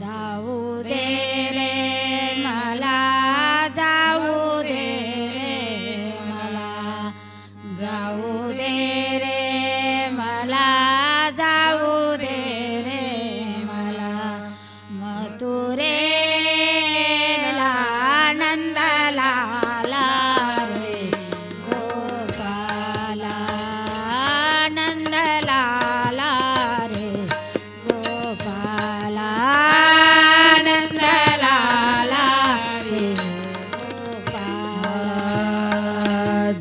जाऊ दे रे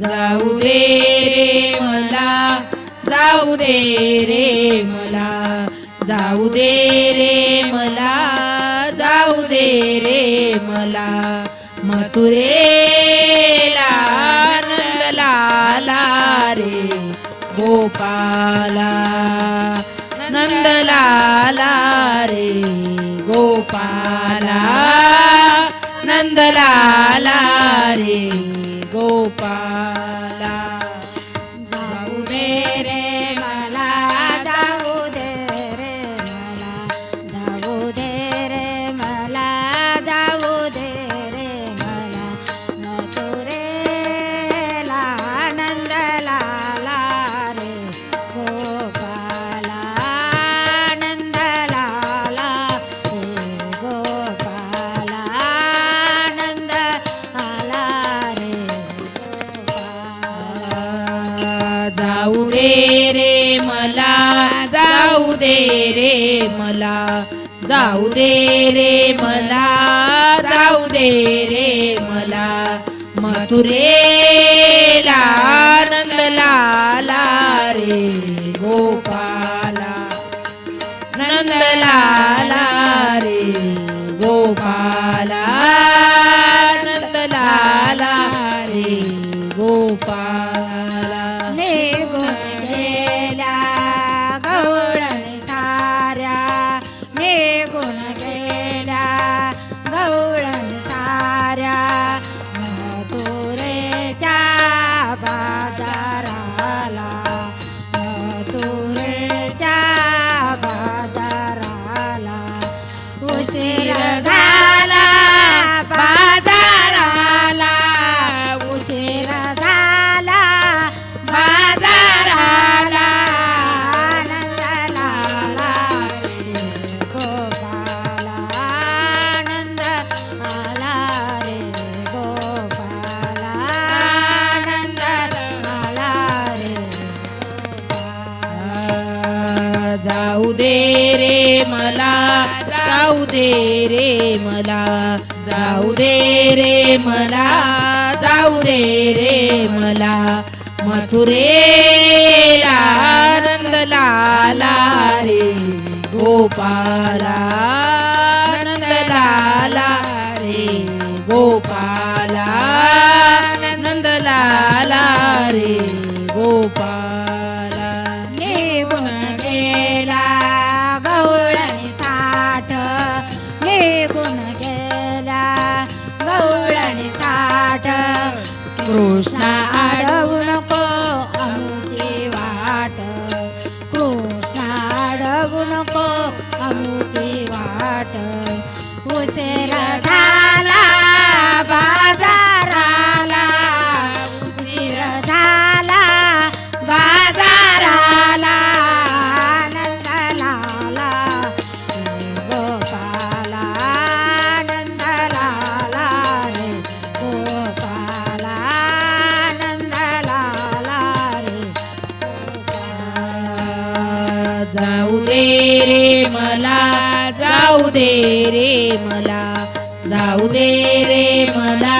जाऊ दे रे मला जाऊ दे रे मला जाऊ दे रे मला जाऊ दे रे मला. मथुरेला नंदलाला रे गोपाला. नंदलाला रे गोपाला. नंदलाला रे गोपाला दे रे मला. जाऊ दे रे मला. जाऊ दे रे मला. मथुरेला नंदलाला रे गोपाला. नंदलाला tú. दे रे मला जाऊ दे रे मला जाऊ दे रे मला जाऊ दे रे मला. मथुरेला नंदलाला रे गोपाला. निघून गेला गवळणी साठ. कृष्ण अडवू नको अमुची वाट. कृष्ण अडवू नको अमुची वाट. उसेरा रे मला. जाऊ दे रे मला.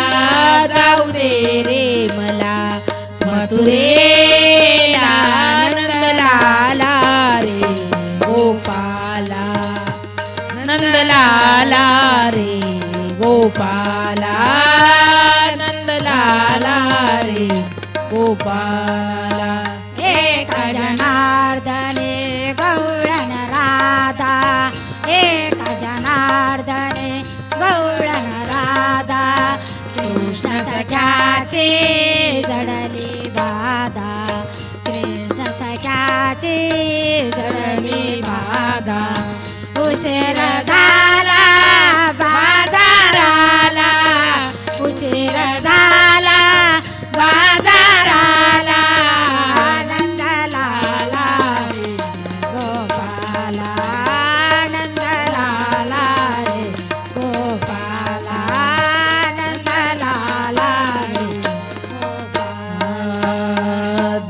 जाऊ दे रे मला. मथुरे नंदलाला रे. गोपाला. नंदलाला रे. गोपाला. नंदलाला रे. गोपाला. हे जनार्दने गौळण राधा. एक जनार्दने गौळण कृष्ण सख्याचे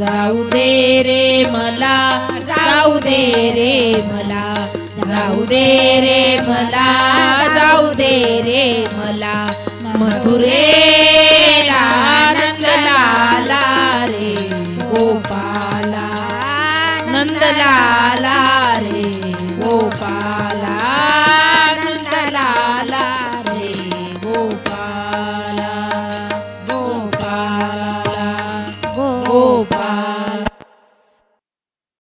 जाऊ दे रे मला जाऊ दे रे मला जाऊ दे रे मला जाऊ दे रे मला. मधुरे नंदलाला रे गोपाला नंदलाला